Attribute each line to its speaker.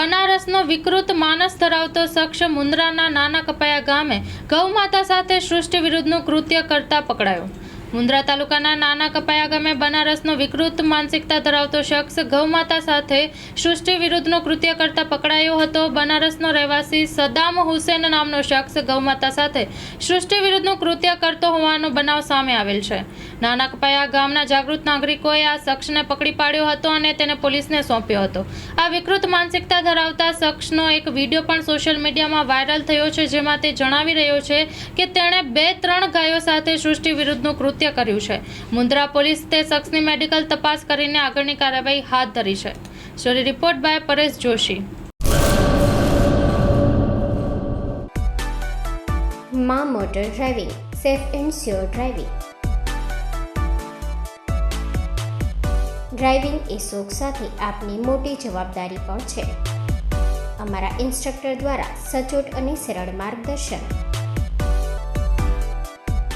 Speaker 1: બનારસનો વિકૃત માનસ ધરાવતો શખ્સ મુન્દ્રાના નાના કપાયા ગામે ગૌમાતા સાથે સૃષ્ટિ વિરુદ્ધનું કૃત્ય કરતા પકડાયો. મુન્દ્રા તાલુકાના નાના કપાયા ગામે બનારસનો વિકૃત માનસિકતા ધરાવતો શખ્સ ગૌમાતા સાથે સૃષ્ટિ વિરુદ્ધનું કૃત્ય કરતા પકડાયો હતો. બનારસનો રહેવાસી સદામ હુસેન નામનો શખ્સ ગૌમાતા સાથે સૃષ્ટિ વિરુદ્ધનું કૃત્ય કરતો હોવાનો બનાવ સામે આવેલ છે. નાના કપાયા ગામના જાગૃત નાગરિકોએ આ શખ્સને પકડી પાડ્યો હતો અને તેને પોલીસને સોંપ્યો હતો. આ વિકૃત માનસિકતા ધરાવતા શખ્સનો એક વીડિયો પણ સોશિયલ મીડિયામાં વાયરલ થયો છે, જેમાં તે જણાવી રહ્યો છે કે તેણે બે ત્રણ ગાયો સાથે સૃષ્ટિ વિરુદ્ધનું કૃત્ય કર્યું છે. મુન્દ્રા પોલીસ તે શખ્સની મેડિકલ તપાસ કરીને આગળની કાર્યવાહી હાથ ધરી છે. Story report by Paresh Joshi.
Speaker 2: માં motor driving, safe and sure driving. Driving એ શોખ સાથે આપની મોટી જવાબદારી પણ છે. અમારા ઇન્સ્ટ્રક્ટર દ્વારા સચોટ અને સરળ માર્ગદર્શન.